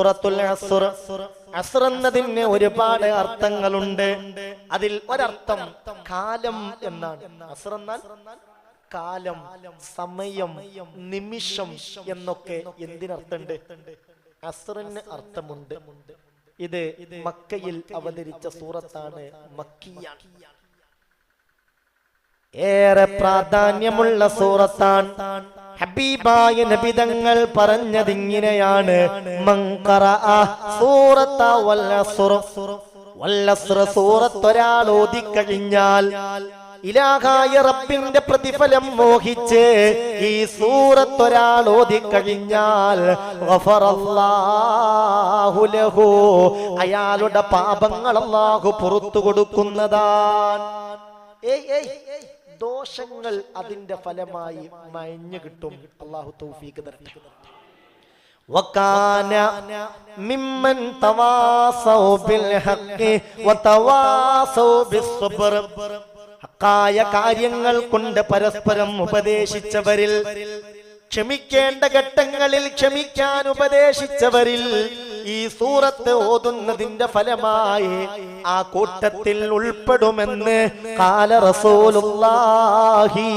അസ്ർ. എന്നതിന് ഒരുപാട് അർത്ഥങ്ങളുണ്ട്. അതിൽ ഒരർത്ഥം കാലം എന്നാണ്. അസുർ എന്നാൽ കാലം സമയം നിമിഷം എന്നൊക്കെ എന്തിനർത്ഥമുണ്ട്? അസുറിന് അർത്ഥമുണ്ട്. ഇത് മക്കയിൽ അവതരിച്ച സൂറത്താണ് മക്കിയ ഏറെ പ്രാധാന്യമുള്ള സൂറത്താണ് ഹബീബായ നബിതങ്ങൾ പറഞ്ഞതിങ്ങനെയാണ്. ഓതിക്കഴിഞ്ഞാൽ ഇലാഹായ റബ്ബിന്റെ പ്രതിഫലം മോഹിച്ച് ഈ സൂറത്തൊരാൾ ഓതിക്കഴിഞ്ഞാൽ. അയാളുടെ പാപങ്ങൾ അള്ളാഹു പുറത്തു കൊടുക്കുന്നതാണ്. ഏയ് ഏയ്. ദോഷങ്ങൾ അതിന്റെ ഫലമായി മയഞ്ഞു കിട്ടും അള്ളാഹു തൗഫീക്ക് തരട്ടെ وكان ممن تواصوا بالحق وتواصوا بالصبر ഹക്കായ കാര്യങ്ങൾ കൊണ്ട് പരസ്പരം ഉപദേശിച്ചവരിൽ ക്ഷമിക്കേണ്ട ഘട്ടങ്ങളിൽ ക്ഷമിക്കാൻ ഉപദേശിച്ചവരിൽ ഈ സൂറത്ത് ഓതുന്നതിന്റെ ഫലമായി ആ കൂട്ടത്തിൽ ഉൾപ്പെടുമെന്ന് കാല റസൂലുള്ളാഹി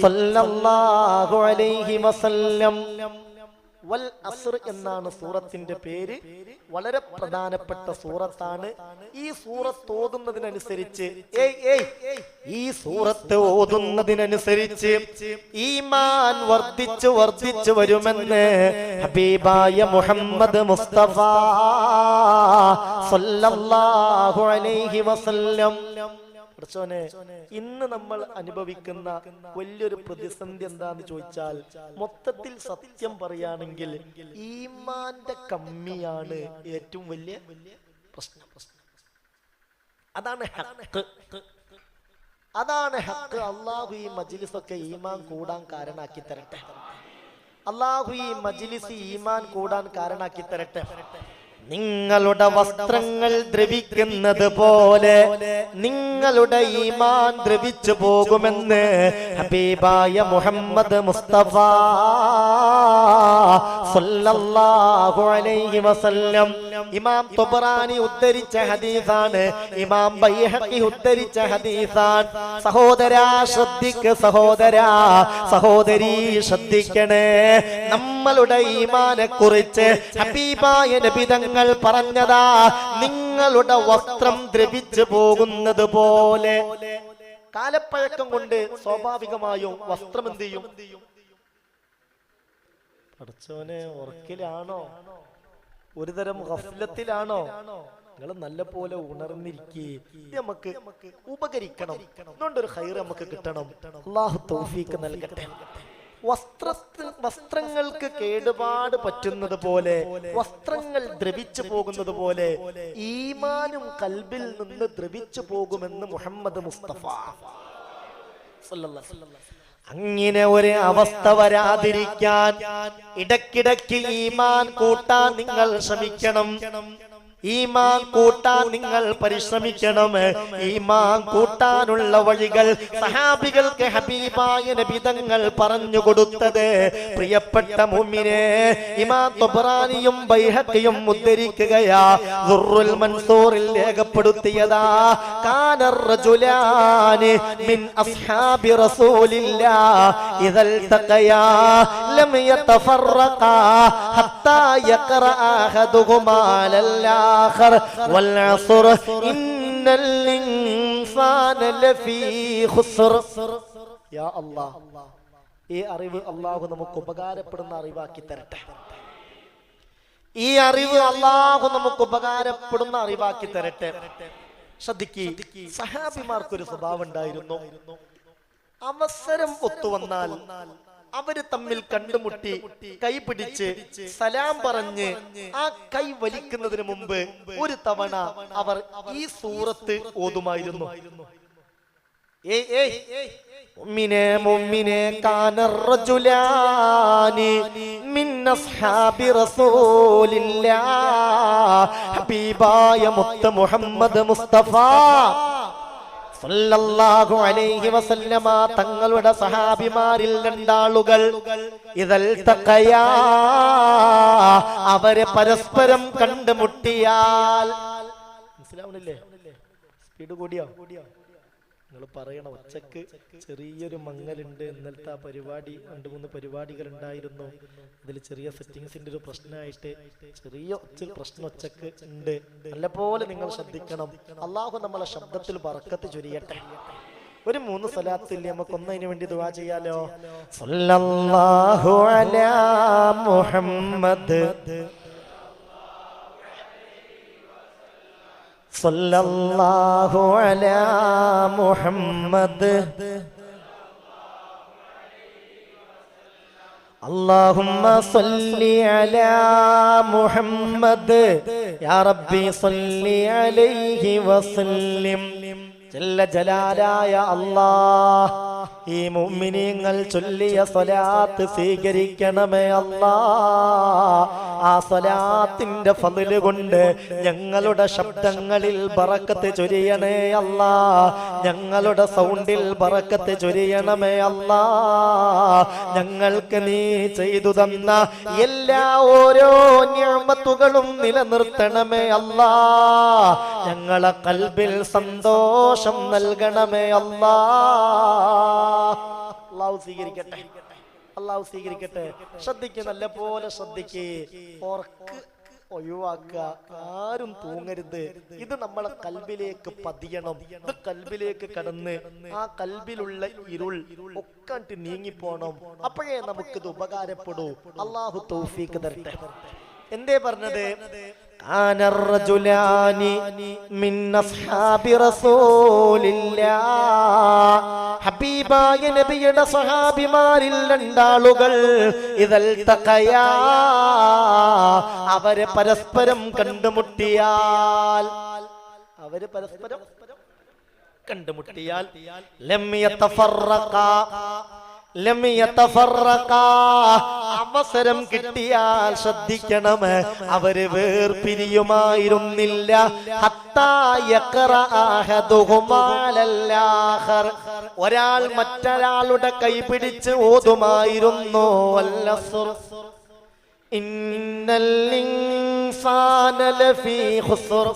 സ്വല്ലല്ലാഹു അലൈഹി വസല്ലം. വൽ അസ്ർ എന്നാണ് സൂറത്തിന്റെ പേര്. വളരെ പ്രധാനപ്പെട്ട സൂറത്താണ്. ഈ സൂറത്ത് ഓതുന്നതിനനുസരിച്ച് ഈ സൂറത്ത് ഓതുന്നതിനനുസരിച്ച് ഈമാൻ വർദ്ധിച്ചു വർദ്ധിച്ചു വരുമെന്ന് ഹബീബായ മുഹമ്മദ് മുസ്തഫ അലൈഹി വസല്ലം പഠിച്ചോനെ ഇന്ന് നമ്മൾ അനുഭവിക്കുന്ന വലിയൊരു പ്രതിസന്ധി എന്താന്ന് ചോദിച്ചാൽ മൊത്തത്തിൽ സത്യം പറയുകയാണെങ്കിൽ ഈമാന്റെ കമ്മിയാണ് ഏറ്റവും വലിയ പ്രശ്നം. അതാണ് അതാണ് ഹക്ക്. അള്ളാഹു ഈ മജിലിസൊക്കെ ഈമാൻ കൂടാൻ കാരണാക്കി തരട്ടെ. അള്ളാഹു ഈ മജിലിസ് ഈമാൻ കൂടാൻ കാരണാക്കി തരട്ടെ. നിങ്ങളുടെ വസ്ത്രങ്ങൾ ദ്രവിക്കുന്നത് പോലെ നിങ്ങളുടെ ഈമാൻ ദ്രവിച്ചു പോകുമെന്ന് ഹബീബായ മുഹമ്മദ് മുസ്തഫ സല്ലല്ലാഹു അലൈഹി വസല്ലം. ഇമാം തുബ്രാനി ഉദ്ധരിച്ച ഹദീസാണ്. ഇമാം ഉദ്ധരിച്ച സഹോദരാ നമ്മളുടെ ഈമാനെ കുറിച്ച് ഹബീബായ പറഞ്ഞതാ നിങ്ങളുടെ വസ്ത്രം ദ്രവിച്ചു പോകുന്നത് പോലെ. കാലപ്പഴക്കം കൊണ്ട് സ്വാഭാവികമായും വസ്ത്രം എന്ത് ചെയ്യും? പഠിച്ചോനെ ഉറക്കിലാണോ ഒരു തരം ഗഫ്ലത്തിലാണോ? നിങ്ങൾ നല്ല പോലെ ഉണർന്നിരിക്കേ നമുക്ക് ഉപകരിക്കണം. അതുകൊണ്ടൊരു ഹൈർ നമുക്ക് കിട്ടണം. അള്ളാഹു തൗഫീക്ക് നൽകട്ടെ. വസ്ത്ര വസ്ത്രങ്ങൾക്ക് കേടുപാട് പറ്റുന്നത് പോലെ വസ്ത്രങ്ങൾ ദ്രവിച്ചു പോകുന്നത് പോലെ ഈമാനും കൽബിൽ നിന്ന് ദ്രവിച്ചു പോകുമെന്ന് മുഹമ്മദ് മുസ്തഫ. അലൈഹി വസല്ലം. അങ്ങനെ ഒരു അവസ്ഥ വരാതിരിക്കാൻ ഇടക്കിടക്ക് ഈമാൻ കൂട്ടാൻ നിങ്ങൾ ശ്രമിക്കണം. ഈമാൻ കൂട്ടാൻ നിങ്ങൾ പരിശ്രമിക്കണം ഈമാൻ കൂട്ടാനുള്ള വഴികൾ സഹാബികൾക്ക് ഹബീബായ നബിതങ്ങൾ പറഞ്ഞു കൊടുത്തത്. പ്രിയപ്പെട്ട മുമ്മിനെ ഇമാ തൊബറാനിയും ബൈഹക്കയും ഉദ്ധരിക്കുകയാ. ദുർറുൽ മൻസൂറിൽ രേഖപ്പെടുത്തിയതാ. കാനർ റജുലാനി മിൻ അസ്ഹാബി റസൂലില്ലാ. ഇദൽ തഖയാ ലം യതഫറഖാ ഹത്താ യഖറഅ അഹദുഹുമാ ലൽ-ആഖർ إن الإنسان لفي خسر. يا الله. ഈ അറിവ് അള്ളാഹു നമുക്ക് ഉപകാരപ്പെടുന്ന അറിവാക്കി തരട്ടെ. ഈ അറിവ് അള്ളാഹു നമുക്ക് ഉപകാരപ്പെടുന്ന അറിവാക്കി തരട്ടെ. ശ്രദ്ധിക്ക്. സഹാബിമാർക്കൊരു സ്വഭാവം ഉണ്ടായിരുന്നു. അവസരം ഒത്തുവന്നാൽ അവർ തമ്മിൽ കണ്ടുമുട്ടി കൈ പിടിച്ച് സലാം പറഞ്ഞ് ആ കൈ വലിക്കുന്നതിന് മുമ്പ് ഒരു തവണ അവർ ഈ സൂറത്ത് ഓതുമായിരുന്നു. റസൂലില്ലാ ഹബീബായ മുത്ത മുഹമ്മദ് മുസ്തഫ. സല്ലല്ലാഹു അലൈഹി വസല്ലമ തങ്ങളുടെ സഹാബിമാരിൽ രണ്ടാളുകൾ. ഇതൽ തഖയാ അവരെ പരസ്പരം കണ്ടുമുട്ടിയാൽ. മനസ്സിലാവണില്ലേ സ്പീഡ് കൂടിയോ? നിങ്ങൾ പറയണം ഒച്ചക്ക് ചെറിയൊരു മങ്ങലുണ്ട്. ഇന്നലത്തെ ആ പരിപാടി രണ്ട് മൂന്ന് പരിപാടികൾ ഉണ്ടായിരുന്നു അതിൽ ചെറിയ സെറ്റിങ്സിന്റെ ഒരു പ്രശ്നമായിട്ട് ചെറിയ ഒച്ച പ്രശ്നം ഒച്ചക്ക് ഉണ്ട്. നല്ലപോലെ നിങ്ങൾ ശ്രദ്ധിക്കണം. അള്ളാഹു നമ്മളെ ശബ്ദത്തിൽ പറക്കത്ത് ചൊരിയട്ടെ. ഒരു മൂന്ന് സ്ഥലത്തിൽ നമുക്ക് ഒന്നതിന് വേണ്ടി ദുവാ ചെയ്യാലോ? സല്ലല്ലാഹു അലാ മുഹമ്മദ് صلى الله على محمد اللهم صل على محمد يا ربي صل عليه وسلم ജല്ല ജലാലായ അല്ലാ ഈ മുമ്മിനിങ്ങൾ ചൊല്ലിയ സ്വലാത്ത് സ്വീകരിക്കണമേ അല്ലാ. ആ സ്വലാത്തിന്റെ ഫതിൽ കൊണ്ട് ഞങ്ങളുടെ ശബ്ദങ്ങളിൽ പറക്കത്ത് ചൊരിയണേ അല്ല. ഞങ്ങളുടെ സൗണ്ടിൽ പറക്കത്ത് ചൊരിയണമേ അല്ല. ഞങ്ങൾക്ക് നീ ചെയ്തു തന്ന എല്ലാ ഓരോ ഞാമത്തുകളും നിലനിർത്തണമേ അല്ല. ഞങ്ങളെ കൽബിൽ സന്തോഷം നൽകണമേ അല്ലാ. അള്ളാഹു സ്വീകരിക്കട്ടെ. അള്ളാഹു സ്വീകരിക്കട്ടെ. ശ്രദ്ധിക്ക് നല്ല പോലെ ശ്രദ്ധിക്ക് ഒഴിവാക്കുക. ആരും തൂങ്ങരുത്. ഇത് നമ്മളെ കൽബിലേക്ക് പതിയണം. ഇത് കൽബിലേക്ക് കടന്ന് ആ കൽബിലുള്ള ഇരുൾ ഒക്കെ നീങ്ങിപ്പോണം. അപ്പോഴേ നമുക്കിത് ഉപകാരപ്പെടൂ. അള്ളാഹു തൗഫീക്ക് തരട്ടെ. എന്തേ പറഞ്ഞത്? كان الرجلان من أصحاب رسول الله ഹബീബായ നബിയുടെ സഹാബിമാരിൽ രണ്ടാളുകൾ ഇതൽ തക്കയാ അവരെ പരസ്പരം കണ്ടുമുട്ടിയാൽ അവര് പരസ്പരം കണ്ടുമുട്ടിയാൽ ലം യതഫറഖാ ലം യതഫറഖാ അവസരം കിട്ടിയാൽ ശ്രദ്ധിക്കണം അവർ വേർപിരിയുമായിരുന്നില്ല. ഒരാൾ മറ്റൊരാളുടെ കൈ പിടിച്ച് ഓതുമായിരുന്നു. അല്ല ഇന്നല്ലിംസാനലഫീ ഖുസ്ർ.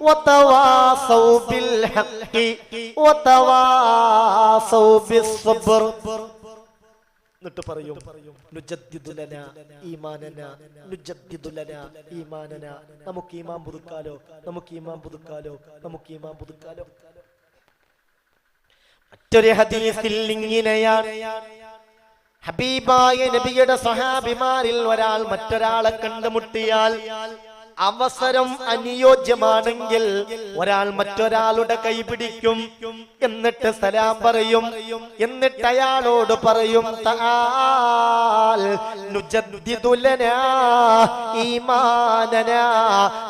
وتواصوا بالحق وتواصوا بالصبر എന്നിട്ട് പറയും നുജദ്ദിദുലന ഈമാനന നുജദ്ദിദുലന ഈമാനന നമുക്ക് ഈമാൻ പുതുക്കാലോ നമുക്ക് ഈമാൻ പുതുക്കാലോ നമുക്ക് ഈമാൻ പുതുക്കാലോ മറ്റൊരു ഹദീസിൽ ഇങ്ങനെയാണ് ഹബീബായ നബിയുടെ സഹാബിമാരിൽ ഒരാൾ മറ്റൊരാളെ കണ്ടുമുട്ടിയാൽ അവസരം അനുയോജ്യമാണെങ്കിൽ ഒരാൾ മറ്റൊരാളുടെ കൈ പിടിക്കും. എന്നിട്ട് സലാം പറയും. എന്നിട്ട് അയാളോട് പറയും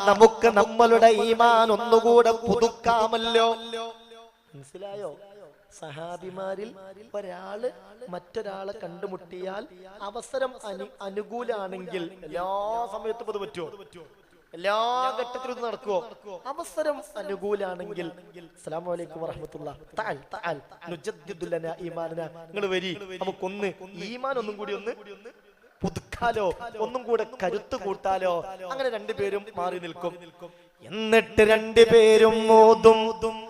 നമുക്ക് നമ്മളുടെ ഈമാൻ ഒന്നുകൂടെ പുതുക്കാമല്ലോ. മനസ്സിലായോ? സഹാബിമാരിൽ ഒരാൾ മറ്റൊരാളെ കണ്ടുമുട്ടിയാൽ അവസരം അനു അനുകൂലാണെങ്കിൽ എല്ലാ സമയത്തും അത് പറ്റുമോ? എല്ലാ ഘട്ടത്തിലും നടക്കുവോ? അവസരം അനുകൂലാണെങ്കിൽ അസ്സലാമലൈക്കും വറഹമത്തുള്ള. താൽ താൽ നുജദ്ദിദുലന ഈമാനന. നിങ്ങൾ വരി. നമുക്കൊന്ന് ഈമാൻ ഒന്നും കൂടി ഒന്ന് പുതുക്കാലോ ഒന്നും കൂടെ കരുത്ത് കൂട്ടാലോ. അങ്ങനെ രണ്ടുപേരും മാറി നിൽക്കും. എന്നിട്ട് രണ്ടുപേരും ഓതും.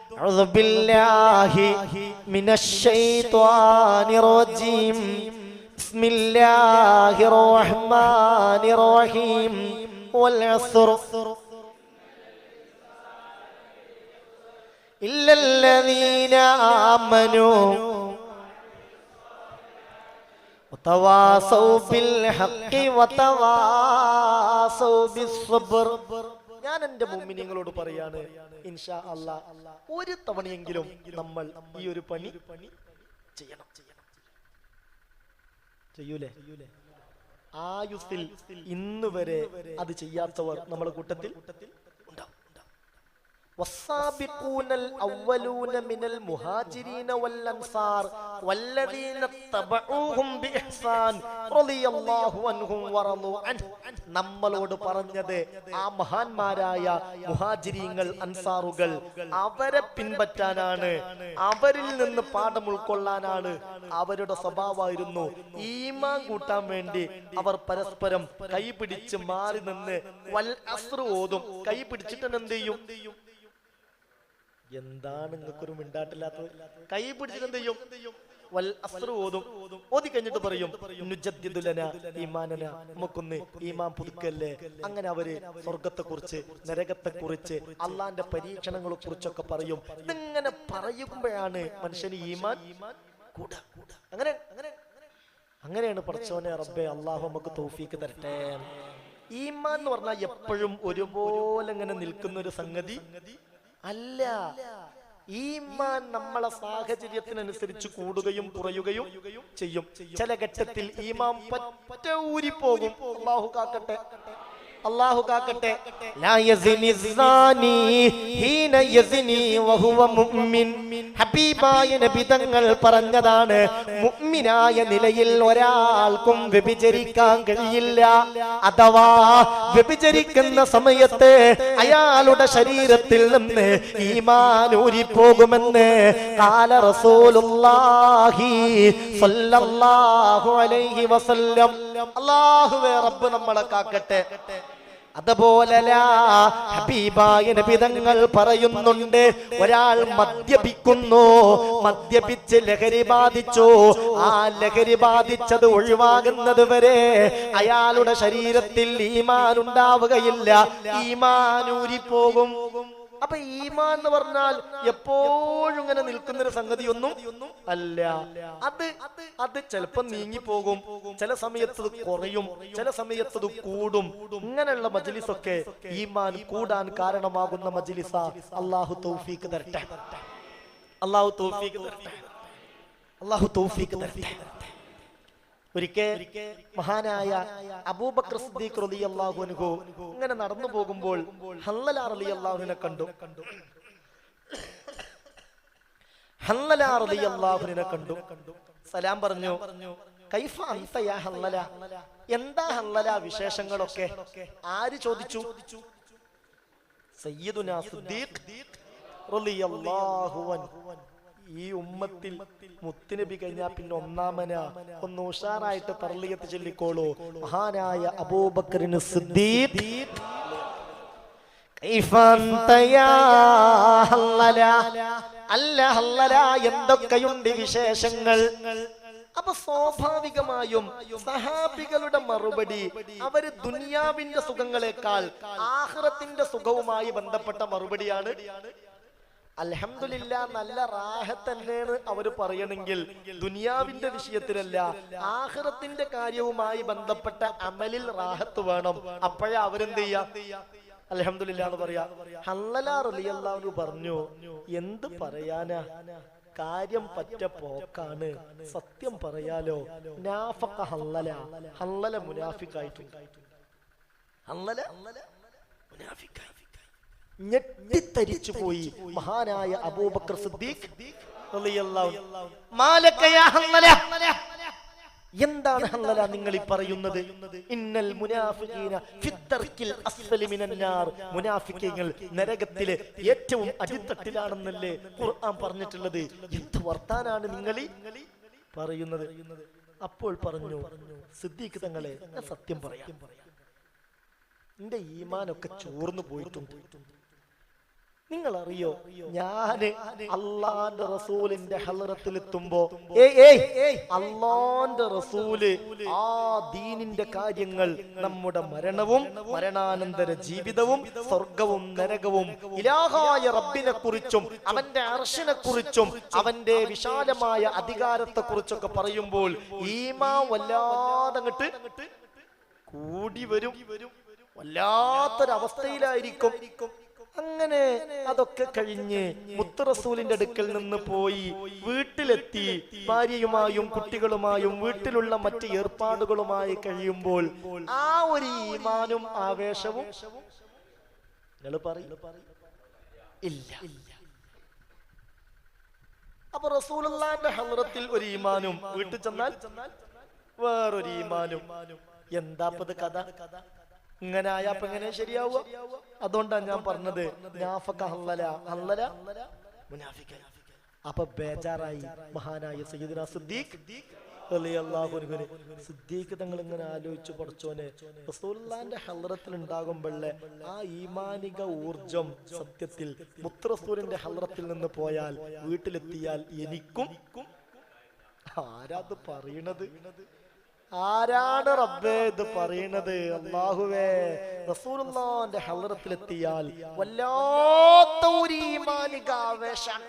ബില്ലാഹി മിനശ്ശൈത്വാനിർ റജീം. ബിസ്മില്ലാഹിർ റഹ്മാനിർ റഹീം. والعصر إلا الذين آمنوا وتواصوا بالحق وتواصوا بالصبر ഞാൻ എന്റെ മുമ്മിനിങ്ങളോട് പറയാണ് ഇൻഷാ അല്ലാ ഒരു തവണയെങ്കിലും നമ്മൾ ഈ ഒരു പണി ചെയ്യണം ചെയ്യൂലേ ആയുസ്സിൽ ഇന്നുവരെ അത് ചെയ്യാത്തവർ നമ്മുടെ കൂട്ടത്തിൽ والسابقون الأولون من المهاجرين والأنصار والذين اتبعوهم بإحسان رضي الله عنهم ورضوا عنه നമ്മളോട് പറഞ്ഞത് ആ മഹാന്മാരായ മുഹാജിരീങ്ങൾ അൻസാറുകൾ അവരെ പിൻപറ്റാനാണ് അവരിൽ നിന്ന് പാഠം ഉൾക്കൊള്ളാനാണ് അവരുടെ സ്വഭാവമായിരുന്നു ഈമാൻ കൂട്ടാൻ വേണ്ടി അവർ പരസ്പരം കൈപിടിച്ച് മാറി നിന്ന് വൽ അസ്റ് ഓതും കൈ പിടിച്ചിട്ട് എന്ത് ചെയ്യും എന്താണ് നിങ്ങൾക്കൊരു മിണ്ടാട്ടില്ലാത്തത്? കൈ പിടിച്ചിട്ട് എന്ത് ചെയ്യും? വൽ ഓതും. കഴിഞ്ഞിട്ട് പറയും ഈമാനന നമുക്കൊന്ന് പുതുക്കല്ലേ? അങ്ങനെ അവർ സ്വർഗത്തെ കുറിച്ച് നരകത്തെ കുറിച്ച് അള്ളാന്റെ പരീക്ഷണങ്ങളെ കുറിച്ചൊക്കെ പറയും. ഇതിങ്ങനെ പറയുമ്പോഴാണ് മനുഷ്യന് ഈമാൻ അങ്ങനെ അങ്ങനെ അങ്ങനെയാണ് പഠിച്ചവനെ റബ്ബെ അള്ളാഹു നമുക്ക് തോഫീക്ക് തരട്ടെ. ഈമാൻ എന്ന് പറഞ്ഞാൽ എപ്പോഴും ഒരുപോലെ ഇങ്ങനെ നിൽക്കുന്ന ഒരു സംഗതി അല്ല. ഈമാൻ നമ്മളെ സാഹചര്യത്തിനനുസരിച്ച് കൂടുകയും കുറയുകയും ചെയ്യും. ചില ഘട്ടത്തിൽ ഈമാൻ പറ്റ ഊരിപ്പോകും. അള്ളാഹു കാക്കട്ടെ. അള്ളാഹു കാക്കട്ടെ ഹബീബായ പറഞ്ഞതാണ് മുഅ്മിനായ നിലയിൽ ഒരാൾക്കും വ്യഭിചരിക്കാൻ കഴിയില്ല. അഥവാ വ്യഭിചരിക്കുന്ന സമയത്ത് അയാളുടെ ശരീരത്തിൽ നിന്ന് ഈമാൻ ഊരിപ്പോകുമെന്ന് കാല റസൂലുള്ളാഹി അലൈഹി വസല്ലം. അല്ലാഹുവേ റബ്ബ് നമ്മളെ കാക്കട്ടെ. അതുപോലെ ഹബീബായ നബിതങ്ങൾ പറയുന്നുണ്ട് ഒരാൾ മദ്യപിക്കുന്നു മദ്യപിച്ച് ലഹരി ബാധിച്ചു. ആ ലഹരി ബാധിച്ചത് ഒഴിവാകുന്നത് വരെ അയാളുടെ ശരീരത്തിൽ ഈമാൻ ഉണ്ടാവുകയില്ല ഈമാനൂരി പോകും അപ്പൊ ഈമാൻ എന്ന് പറഞ്ഞാൽ എപ്പോഴും ഇങ്ങനെ നിൽക്കുന്ന ഒരു സംഗതിയൊന്നും അല്ല. അത് അത് ചിലപ്പോ നീങ്ങിപ്പോകും. ചില സമയത്ത് കുറയും. ചില സമയത്ത് കൂടും. ഇങ്ങനെയുള്ള മജിലിസൊക്കെ ഈമാൻ കൂടാൻ കാരണമാകുന്ന മജ്ലിസ. അള്ളാഹു തൗഫീക്ക് തരട്ടെ. അള്ളാഹു തൗഫീക്ക് തരട്ടെ. അള്ളാഹു തൗഫീക്ക് തരട്ടെ. ഒരിക്കൽ മഹാനായ അബൂബക്കർ സിദ്ദീഖ് റളിയല്ലാഹു അൻഹു ഇങ്ങനെ നടന്നു പോകുമ്പോൾ ഹല്ലല റളിയല്ലാഹുവിനെ കണ്ടു. ഹല്ലല റളിയല്ലാഹുവിനെ കണ്ടു. സലാം പറഞ്ഞു കൈഫ അൻത യാ ഹല്ലല? എന്താ ഹല്ലല? വിശേഷങ്ങളൊക്കെ ആര് ചോദിച്ചു? സയ്യിദുനാ സിദ്ദീഖ് റളിയല്ലാഹു അൻഹു. ഈ ഉമ്മത്തിൽ മുത്തുനബി കഴിഞ്ഞാ പിന്നെ ഒന്നാമന. ഒന്ന് ഉഷാറായിട്ട് തർലിയത്ത് ചൊല്ലിക്കോളൂ. മഹാനായ അബൂബക്കറിന് സിദ്ദീഖ്. എന്തൊക്കെയുണ്ട് വിശേഷങ്ങൾ? അപ്പൊ സ്വാഭാവികമായും സഹാബികളുടെ മറുപടി അവർ ദുനിയാവിന്റെ സുഖങ്ങളെക്കാൾ ആഹ്റത്തിന്റെ സുഖവുമായി ബന്ധപ്പെട്ട മറുപടിയാണ് അൽഹംദുലില്ല നല്ല റാഹത്തന്നെയാണ് അവർ പറയണമെങ്കിൽ ദുനിയാവിന്റെ വിഷയത്തിലല്ല ആഹ്റത്തിന്റെ കാര്യവുമായി ബന്ധപ്പെട്ട അമലിൽ റാഹത്ത് വേണം. അപ്പോഴാ അവരെന്ത് ചെയ്യാ? അൽഹംദുലില്ല എന്ന് പറയാ ഹല്ലലാ റളിയല്ലാഹു പറഞ്ഞു എന്ത് പറയാനാ? കാര്യം പറ്റ പോക്കാണ്. സത്യം പറയാലോ നാഫഖ ഹല്ലല ഹല്ലല മുനാഫിക്കായിട്ടുണ്ട് ഹല്ലല മുനാഫിക്കായി ഞെട്ടിത്തരിച്ചു പോയി മഹാനായ അബൂബക്കർ സിദ്ദീഖ് എന്താണ് ഹല്ലല നിങ്ങൾ ഈ പറയുന്നത്? ഇന്നൽ മുനാഫിഖീന ഫിദ്ദർക്കിൽ അസ്ഫലി മിനൻ നാർ. നരകത്തിലെ ഏറ്റവും അടിത്തട്ടിലാണെന്നല്ലേ ഖുർആൻ പറഞ്ഞിട്ടുള്ളത്. എന്ത് വർത്താനാണ് നിങ്ങൾ പറയുന്നത്. അപ്പോൾ പറഞ്ഞു സിദ്ദീഖ് തങ്ങളെ സത്യം പറയാം. എന്റെ ഈമാനൊക്കെ ചോർന്നു പോയിട്ടുണ്ട്. നിങ്ങൾ അറിയോ ഞാൻ അള്ളാന്റെ റസൂലിന്റെ ഹലറത്തിൽ എത്തുമ്പോ അള്ളാന്റെ റസൂൽ ആ ദീനിന്റെ കാര്യങ്ങൾ നമ്മുടെ മരണവും മരണാനന്തര ജീവിതവും സ്വർഗവും നരകവും ഇലാഹായ റബ്ബിനെ കുറിച്ചും അവന്റെ അർഷിനെ കുറിച്ചും അവന്റെ വിശാലമായ അധികാരത്തെ കുറിച്ചൊക്കെ പറയുമ്പോൾ ഈമാ വല്ലാതെ അങ്ങട്ട് കൂടി വരും. വല്ലാത്തൊരവസ്ഥയിലായിരിക്കും. അങ്ങനെ അതൊക്കെ കഴിഞ്ഞ് മുത്തറസൂലിന്റെ അടുക്കൽ നിന്ന് പോയി വീട്ടിലെത്തി. ഭാര്യയുമായും കുട്ടികളുമായും വീട്ടിലുള്ള മറ്റ് ഏർപ്പാടുകളുമായി കഴിയുമ്പോൾ ആ ഒരു ഈമാനും ആവേശവും ഇല്ല. അപ്പൊ റസൂലുള്ളാന്റെ ഹലറത്തിൽ ഒരു ഈമാനും വീട്ടിൽ ചെന്നാൽ വേറൊരു ഈമാനും. എന്താ കഥ കഥ? ഇങ്ങനെ ആയാ അപ്പൊ എങ്ങനെ ശരിയാവുക. അതുകൊണ്ടാണ് ഞാൻ പറഞ്ഞത് നാഫക ഹല്ലല മുനാഫിക്കൻ. അപ്പൊ ബേജാറായി മഹാനായ സയ്യിദുന സിദ്ദീഖ് സിദ്ദീഖ് തങ്ങൾ ഇങ്ങനെ ആലോചിച്ചു പഠിച്ചോനെ റസൂലുള്ളാന്റെ ഹലറത്തിൽ ഉണ്ടാകുമ്പോഴേ ആ ഈമാനിക ഊർജം സത്യത്തിൽ മുത്തറസൂലിന്റെ ഹലറത്തിൽ നിന്ന് പോയാൽ വീട്ടിലെത്തിയാൽ എനിക്കും ആരാത് പറയണത്? ആരാണ് റബ്ബേ ഇത് പറയണത് അള്ളാഹുവേ റസൂലുള്ളാന്റെ ഹലറത്തിലെത്തിയാൽ വല്ലാത്ത ഒരു ഈമാനിക ആവേശം.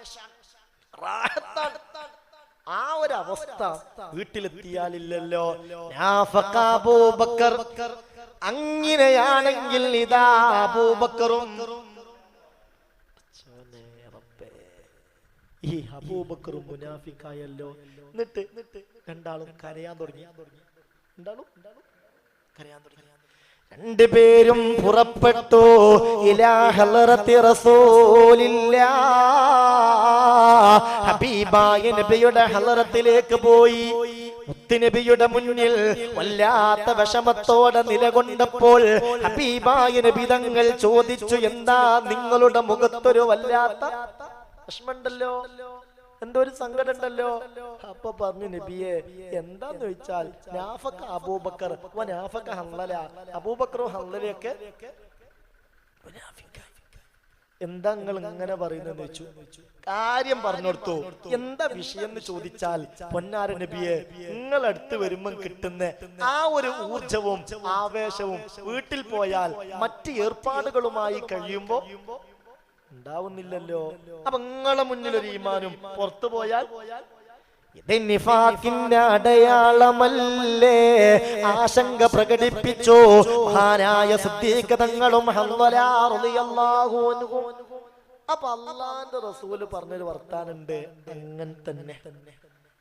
ആ ഒരു അവസ്ഥ വീട്ടിലെത്തിയാലില്ലല്ലോ അബൂബക്കർ. അങ്ങനെയാണെങ്കിൽ ഇതാ അബൂബക്കറും പടച്ചോനെ റബ്ബേ. ഈ അബൂബക്കറും മുനാഫിക്കായല്ലോ. എന്നിട്ട് രണ്ടാളും കരയാൻ തുടങ്ങി. രണ്ടാളും? കരയാൻ തുടങ്ങി. രണ്ടുപേരും പുറപ്പെട്ടു. ഇലാ ഹലറത്തി റസൂലില്ലാ. ഹബീബായ ഹലറത്തിലേക്ക് പോയി. മുത്തുനബിയുടെ മുന്നിൽ വല്ലാത്ത വിഷമത്തോടെ നിലകൊണ്ടപ്പോൾ ഹബീബായ നബി തങ്ങൾ ചോദിച്ചു എന്താ നിങ്ങളുടെ മുഖത്തൊരു വല്ലാത്ത വിഷമുണ്ടല്ലോ എന്തോ ഒരു സങ്കടം ഉണ്ടല്ലോ? അപ്പൊ പറഞ്ഞു നബിയെ എന്താന്ന് ചോദിച്ചാൽ നാഫക്ക അബൂബക്കർ നാഫക്ക ഹല്ലല അബൂബക്കറും മുനാഫിക്കായി. എന്താ നിങ്ങൾ ഇങ്ങനെ പറയുന്നതെന്ന് വെച്ചു കാര്യം പറഞ്ഞെടുത്തു. എന്താ വിഷയം എന്ന് ചോദിച്ചാൽ പൊന്നാര നബിയെ നിങ്ങൾ അടുത്ത് വരുമ്പം കിട്ടുന്ന ആ ഒരു ഊർജവും ആവേശവും വീട്ടിൽ പോയാൽ മറ്റ് ഏർപ്പാടുകളുമായി കഴിയുമ്പോ ഉണ്ടാവുന്നില്ലല്ലോ. അപ്പൊ നിങ്ങളെ മുന്നിൽ ഒരു ഈമാനും പുറത്തു പോയാൽ ഇത് നിഫാക്കിന്റെ അടയാളമല്ലേ? ആശങ്ക പ്രകടിപ്പിച്ചു. മഹാനായ സിദ്ദീഖ് തങ്ങളും. അപ്പൊ അള്ളാന്റെ റസൂൽ പറഞ്ഞൊരു വർത്താനുണ്ട്. അങ്ങനെ തന്നെ.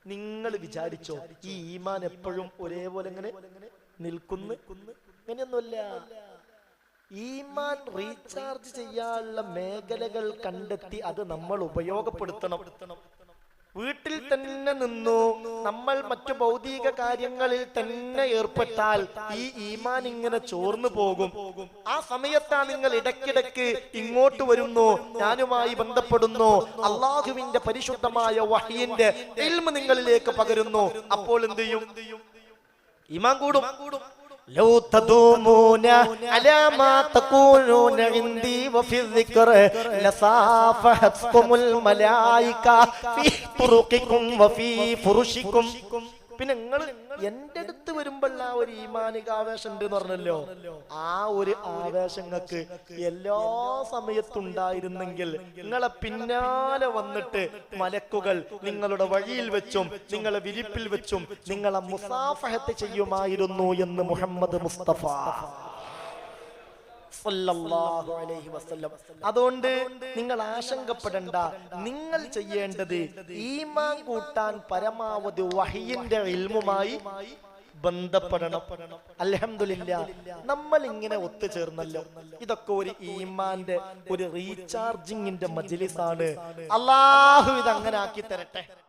നിങ്ങൾ വിചാരിച്ചോ ഈ ഈമാൻ എപ്പോഴും ഒരേപോലെ ഇങ്ങനെ നിൽക്കുന്നു? അങ്ങനെയൊന്നുമല്ല ഈമാൻ റീചാർജ് ചെയ്യാനുള്ള മേഖലകൾ കണ്ടെത്തി അത് നമ്മൾ ഉപയോഗപ്പെടുത്തണം. വീട്ടിൽ തന്നെ നിന്നു നമ്മൾ മറ്റു ഭൗതിക കാര്യങ്ങളിൽ തന്നെ ഏർപ്പെട്ടാൽ ഈ ഈമാൻ ഇങ്ങനെ ചോർന്നു പോകും. ആ സമയത്താ നിങ്ങൾ ഇടയ്ക്കിടയ്ക്ക് ഇങ്ങോട്ട് വരുന്നു ഞാനുമായി ബന്ധപ്പെടുന്നു. അള്ളാഹുവിന്റെ പരിശുദ്ധമായ വഹിയന്റെ ഇൽമ നിങ്ങളിലേക്ക് പകരുന്നു. അപ്പോൾ എന്ത് ചെയ്യും? ഈമാൻ കൂടും. لو تدومون على ما تقولون عندي وفي الذكر لصافحتكم الملائكة في طرقكم وفي فرشكم. പിന്നെ നിങ്ങൾ എന്റെ അടുത്ത് വരുമ്പോൾ ആ ഒരു ഈമാനിക ആവേശം ഉണ്ട് എന്ന് പറഞ്ഞല്ലോ ആ ഒരു ആവേശങ്ങൾക്ക് എല്ലാ സമയത്തും ഉണ്ടായിരുന്നെങ്കിൽ നിങ്ങളെ പിന്നാലെ വന്നിട്ട് മലക്കുകൾ നിങ്ങളുടെ വഴിയിൽ വെച്ചും നിങ്ങളെ വിരിപ്പിൽ വെച്ചും നിങ്ങളെ മുസാഫഹത്ത് ചെയ്യുമായിരുന്നു എന്ന് മുഹമ്മദ് മുസ്തഫ. അതുകൊണ്ട് നിങ്ങൾ ആശങ്കപ്പെടണ്ട. നിങ്ങൾ ചെയ്യേണ്ടത് ഈമാൻ കൂട്ടാൻ പരമാവധി വഹിയിന്റെ ഇൽമുമായി ബന്ധപ്പെടണം. അലഹമില്ല നമ്മൾ ഇങ്ങനെ ഒത്തുചേർന്നല്ലോ. ഇതൊക്കെ ഒരു ഈമാന്റെ ഒരു റീചാർജിങ്ങിന്റെ മജിലിസാണ്. അള്ളാഹു ഇത് അങ്ങനെ ആക്കി തരട്ടെ